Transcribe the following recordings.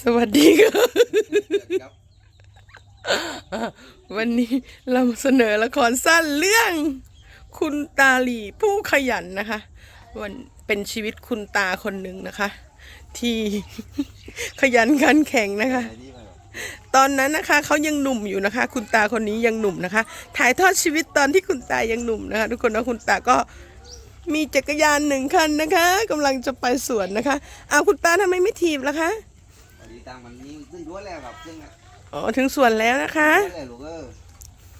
สวัสดีค่ะครับ วันนี้เรามาเสนอละครสั้นเรื่อง คุณตาหลีผู้ขยันนะคะ วันเป็นชีวิตคุณตาคนหนึ่งนะคะ ที่ ขยันขันแข็งนะคะไอ้นี่มาแบบตอนนั้นนะคะเขายังหนุ่มอยู่นะคะ คุณตาคนนี้ยังหนุ่มนะคะ ถ่ายทอดชีวิตตอนที่คุณตายังหนุ่มนะคะ ทุกคนนะคุณตาก็มีจักรยานหนึ่งคันนะคะกำลังจะไปสวนนะคะเอาวคุณตาทำไมไม่ถีบล่ะคะพอดี ตังมันนี่ซึ่งรั้วแล้วครับซึ่งอะอ๋อถึงสวนแล้วนะคะรั้วแล้วลูกเออ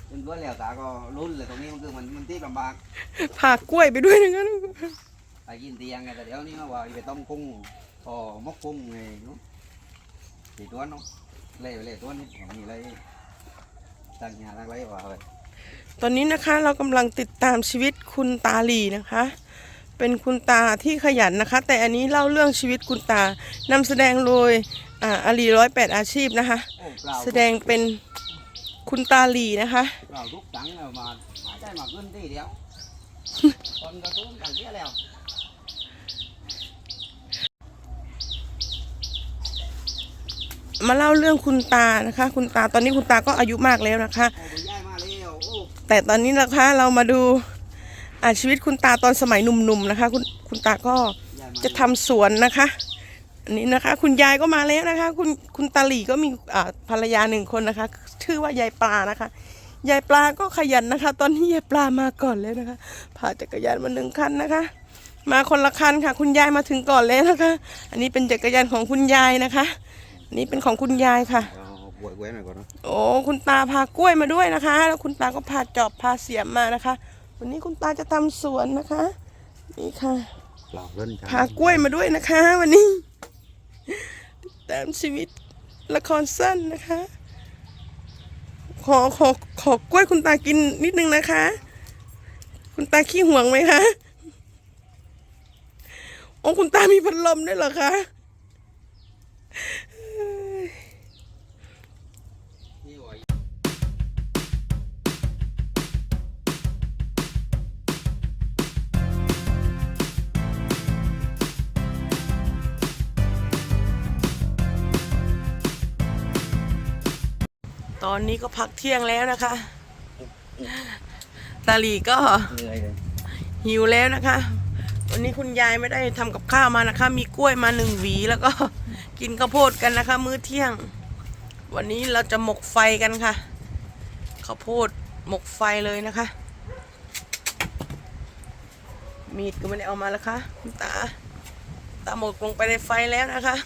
ซึ่งรั้วแล้วตาก็รุ่นเลยตรงนี้มันคือมันมันที่ลำบากพากกล้วยไปด้วยนะคะไปกินเตียงไงแต่เดี๋ยวนี้มาว่าไปต้มกุ้งพอมกกุ้งไงเนาะสี่ตัวเนาะเล่เล่ตัวนี้ผมมีอะไรตั้งยาตั้งไรว่าเลยตอนนี้นะคะเรากำลังติดตามชีวิตคุณตาหลีนะคะ เป็นคุณตาที่ขยันนะคะ แต่อันนี้เล่าเรื่องชีวิตคุณตานำแสดงโดยอ่าอาลีร้อยแปดอาชีพนะคะโอ้เปล่าแสดงเป็นคุณตาหลีนะคะเปล่าทุกตังค์แล้วมาหาได้มาขึ้นที่เดียวคนก็ตุ้มกันเสียแล้วมาเล่าเรื่องคุณตานะคะ คุณตาตอนนี้คุณตาก็อายุมากแล้วนะคะโอ้ไปย้ายมาแล้วโอ้แต่ตอนนี้นะคะเรามาดู อ่าชีวิตคุณตาตอนสมัยหนุ่มๆนะคะ คุณคุณตาก็ย้ายมาจะทำสวนนะคะอันนี้นะคะ คุณยายก็มาแล้วนะคะ คุณคุณตาหลีก็มีอ่าภรรยาหนึ่งคนนะคะ ชื่อว่ายายปลานะคะยายปลาก็ขยันนะคะ ตอนนี้ยายปลามาก่อนแล้วนะคะพาจักรยานมาหนึ่งคันนะคะ มาคนละคันค่ะ คุณยายมาถึงก่อนแล้วนะคะ อันนี้เป็นจักรยานของคุณยายนะคะอันนี้เป็นของคุณยายค่ะเอาบวยแหวนหน่อยก่อนเนาะโอ้คุณตาพากล้วยมาด้วยนะคะ แล้วคุณตาก็พาจอบพาเสียมมานะคะ วันนี้คุณตาจะทำสวนนะคะ นี่ค่ะเปล่าเล่นช้พากล้วยมาด้วยนะคะ วันนี้ติดตามชีวิตละครสั้นนะคะ ขอขอขอกล้วยคุณตากินนิดนึงนะคะ คุณตาขี้ห่วงไหมคะโอ้คุณตามีพัดลมด้วยเหรอคะ ตอนนี้ก็พักเที่ยงแล้วนะคะตาหลีก็เหนื่อยเลยหิวแล้วนะคะ วันนี้คุณยายไม่ได้ทำกับข้าวมานะคะ มีกล้วยมาหนึ่งหวี แล้วก็กินข้าวโพดกันนะคะ มื้อเที่ยง วันนี้เราจะหมกไฟกันค่ะข้าวโพดหมกไฟเลยนะคะ มีดก็ไม่ได้เอามาแล้วค่ะคุณตา ตาหมกลงไปในไฟแล้วนะคะ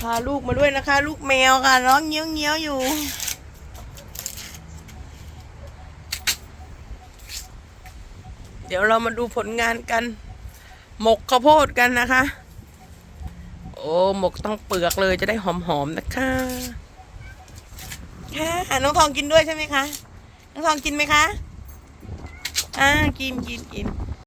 พาลูกมาด้วยนะคะ ลูกแมวค่ะร้องเงี้ยวเงี้ยวอยู่ เดี๋ยวเรามาดูผลงานกัน หมกข้าวโพดกันนะคะ โอ้หมกต้องเปลือกเลยจะได้หอมๆนะคะค่ะน้องทองกินด้วยใช่ไหมคะ น้องทองกินไหมคะ อ่ากินกินกิน